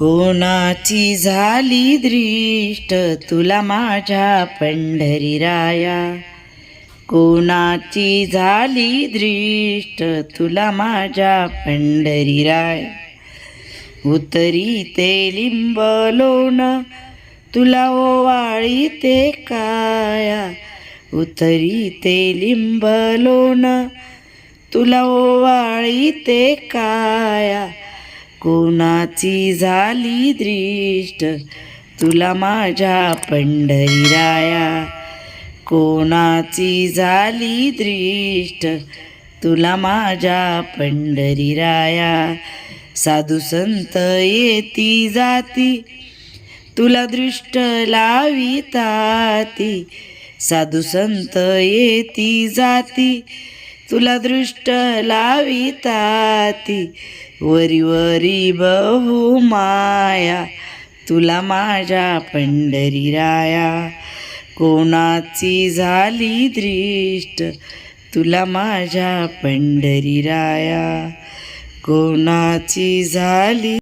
कोणाची झाली दृष्ट तुला माझ्या पंढरी राया कोणाची झाली दृष्ट तुला माझ्या पंढरी राय उतरी ते लिंब लोण तुला ओवाळी ते काया? उतरी ते लिंब लोण तुला ओवाळी ते काया? कोणाची झाली दृष्ट? तुला माझ्या पंढरीराया. कोणाची झाली दृष्ट? तुला माझ्या पंढरीराया. साधू संत येती जाती. तुला दृष्ट लाविताती. साधू संत येती जाती. तुला दृष्ट लाविताती. वरी वरी बहु माया. तुला माझ्या पंढरीराया कोणाची झाली दृष्ट? तुला माझ्या पंढरीराया कोणाची झाली